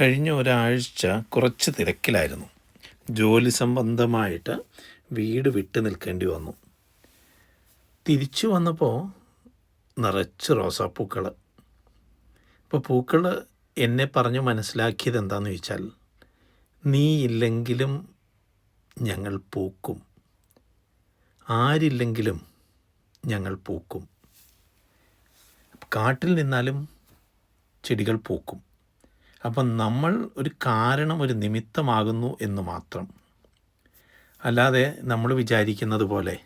കഴിഞ്ഞ ഒരാഴ്ച കുറച്ച് തിരക്കിലായിരുന്നു. ജോലി സംബന്ധമായിട്ട് വീട് വിട്ടു നിൽക്കേണ്ടി വന്നു. തിരിച്ചു വന്നപ്പോൾ നിറച്ച് റോസാപ്പൂക്കൾ ഇപ്പോൾ പൂക്കൾ എന്നെ പറഞ്ഞ് മനസ്സിലാക്കിയത് എന്താണെന്ന് ചോദിച്ചാൽ നീ ഇല്ലെങ്കിലും ഞങ്ങൾ പൂക്കും. ആരില്ലെങ്കിലും ഞങ്ങൾ പൂക്കും. കാട്ടിൽ നിന്നാലും ചെടികൾ പൂക്കും. അപ്പം നമ്മൾ ഒരു കാരണം ഒരു നിമിത്തമാകുന്നു എന്ന് മാത്രം. അല്ലാതെ നമ്മൾ വിചാരിക്കുന്നത് പോലെ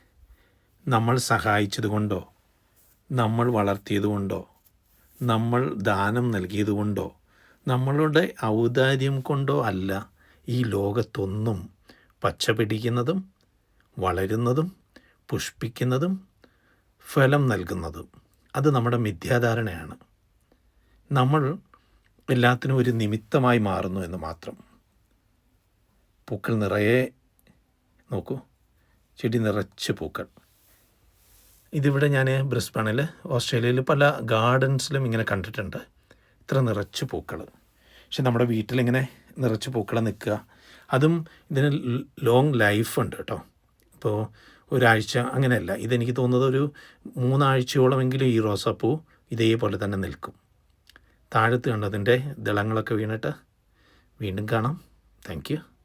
നമ്മൾ സഹായിച്ചതുകൊണ്ടോ നമ്മൾ വളർത്തിയതുകൊണ്ടോ നമ്മൾ ദാനം നൽകിയതുകൊണ്ടോ നമ്മളുടെ ഔദാര്യം കൊണ്ടോ അല്ല ഈ ലോകത്തൊന്നും പച്ച പിടിക്കുന്നതും വളരുന്നതും പുഷ്പിക്കുന്നതും ഫലം നൽകുന്നതും. അത് നമ്മുടെ മിഥ്യാധാരണയാണ്. നമ്മൾ എല്ലാത്തിനും ഒരു നിമിത്തമായി മാറുന്നു എന്ന് മാത്രം. പൂക്കൾ നിറയെ നോക്കൂ ചെടി നിറച്ച് പൂക്കൾ. ഇതിവിടെ ഞാൻ ബ്രിസ്ബണിൽ ഓസ്ട്രേലിയയിൽ പല ഗാർഡൻസിലും ഇങ്ങനെ കണ്ടിട്ടുണ്ട്. ഇത്ര നിറച്ച് പൂക്കൾ പക്ഷെ നമ്മുടെ വീട്ടിലിങ്ങനെ നിറച്ച് പൂക്കൾ നിൽക്കുക. അതും ഇതിന് ലോങ് ലൈഫ് ഉണ്ട് കേട്ടോ. ഇപ്പോൾ ഒരാഴ്ച അങ്ങനെയല്ല. ഇതെനിക്ക് തോന്നുന്നത് ഒരു മൂന്നാഴ്ചയോളമെങ്കിലും ഈ റോസാപ്പൂ ഇതേപോലെ തന്നെ നിൽക്കും. താഴത്ത് കണ്ടതിന്റെ ദളങ്ങളൊക്കെ വീണിട്ട് വീണ്ടും കാണാം. താങ്ക്